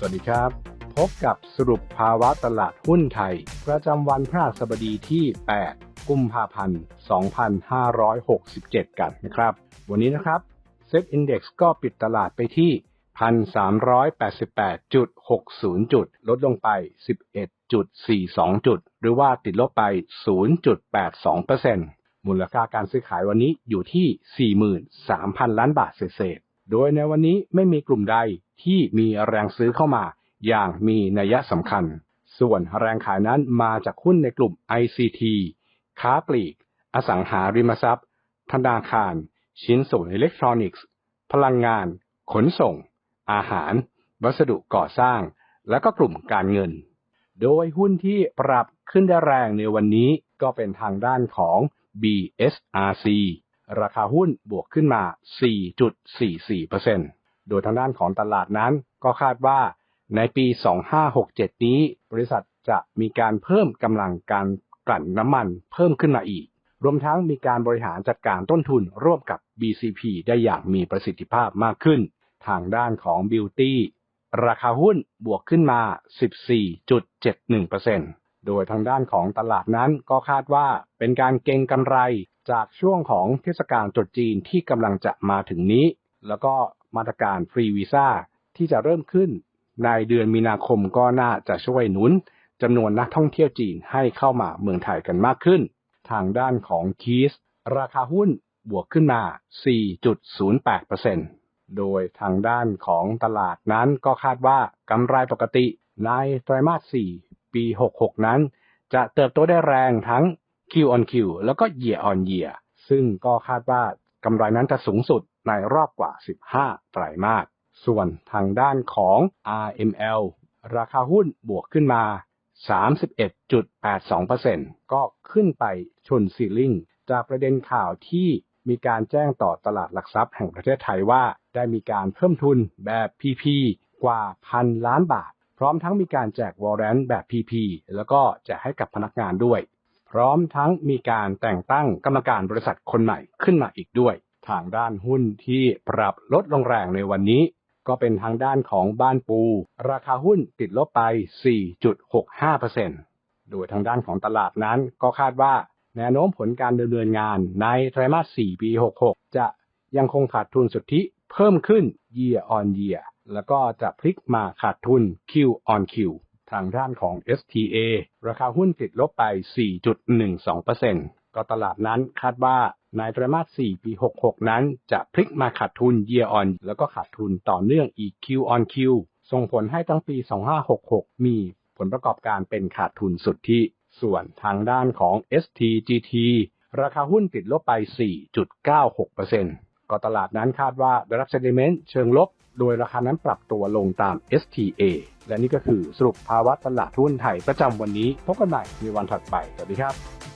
สวัสดีครับ พบกับสรุปภาวะตลาดหุ้นไทย ประจำวันพฤหัสบดีที่ 8 กุมภาพันธ์ 2567 กันนะครับ วันนี้นะครับ Set Index ก็ปิดตลาดไปที่ 1,388.60 จุด ลดลงไป 11.42 จุด หรือว่าติดลบไป 0.82%มูลค่าการซื้อขายวันนี้อยู่ที่ 43,000 ล้านบาทเศษ โดยในวันนี้ไม่มีกลุ่มใดที่มีแรงซื้อเข้ามา อย่างมีนัยสำคัญ ส่วนแรงขายนั้นมาจากหุ้นในกลุ่ม ICT ค้าปลีก อสังหาริมทรัพย์ ธนาคาร ชิ้นส่วนอิเล็กทรอนิกส์ พลังงาน ขนส่ง อาหาร วัสดุก่อสร้าง และก็กลุ่มการเงิน โดยหุ้นที่ปรับขึ้นได้แรงในวันนี้ก็เป็นทางด้านของ BSRC ราคาหุ้นบวกขึ้นมา 4.44%โดยทางด้านของตลาดนั้นก็คาดว่าในปี 2567 นี้ บริษัทจะมีการเพิ่มกำลังการกลั่นน้ำมันเพิ่มขึ้นมาอีก รวมทั้งมีการบริหารจัดการต้นทุนร่วมกับ BCP ได้อย่างมีประสิทธิภาพมากขึ้น ทางด้านของ Beauty ราคาหุ้นบวกขึ้นมา 14.71%โดยทางด้านของตลาดนั้นก็คาดว่าเป็นการเก็งกำไร จากช่วงของเทศกาลตรุษจีนที่กำลังจะมาถึงนี้ แล้วก็มาตรการฟรีวีซ่าที่จะเริ่มขึ้น ในเดือนมีนาคมก็น่าจะช่วยหนุนจำนวนนักท่องเที่ยวจีนให้เข้ามาเมืองไทยกันมากขึ้น ทางด้านของคีสราคาหุ้นบวกขึ้นมา 4.08%โดยทางด้านของตลาดนั้นก็คาดว่ากำไรปกติในไตรมาส 4 ปี 66 นั้น จะเติบโตได้แรงทั้ง Q on Q แล้วก็ Year on Year ซึ่งก็คาดว่ากำไรนั้นจะสูงสุดในรอบกว่า 15 ไตรมาส ส่วนทางด้านของ RML ราคาหุ้นบวกขึ้นมา 31.82%ก็ขึ้นไปชนซีลิงจากประเด็นข่าวที่มีการแจ้งต่อตลาดหลักทรัพย์แห่งประเทศไทยว่า ได้มีการเพิ่มทุนแบบ PP กว่าพันล้านบาท พร้อมทั้งมีการแจกวอร์เรนต์แบบ PP แล้วก็แจกให้กับพนักงานด้วย พร้อมทั้งมีการแต่งตั้งกรรมการบริษัทคนใหม่ขึ้นมาอีกด้วย ทางด้านหุ้นที่ปรับลดลงแรงในวันนี้ ก็เป็นทางด้านของบ้านปู ราคาหุ้นติดลบไป 4.65%โดยทางด้านของตลาดนั้นก็คาดว่าแนวโน้มผลการดำเนินงานในไตรมาส 4 ปี 66 จะยังคงขาดทุนสุทธิเพิ่มขึ้น year on year แล้วก็จะพลิกมาขาดทุน Q on Q ทางด้านของ STA ราคาหุ้นติดลบไป 4.12%ก็ตลาดนั้นคาดว่าในไตรมาส 4 ปี 66 นั้นจะพลิกมาขาดทุน year on แล้วก็ขาดทุนต่อเนื่องอีก Q on Q ส่งผลให้ทั้งปี 2566 มีผลประกอบการเป็นขาดทุนสุทธิส่วนทางด้านของ STGT ราคาหุ้นติดลบไป 4.96% ก็ตลาดนั้นคาดว่าได้รับเซนติเมนต์เชิงลบ โดยราคานั้นปรับตัวลงตาม STA และนี่ก็คือสรุปภาวะตลาดหุ้นไทยประจำวันนี้พบกันใหม่ในวันถัดไป สวัสดีครับ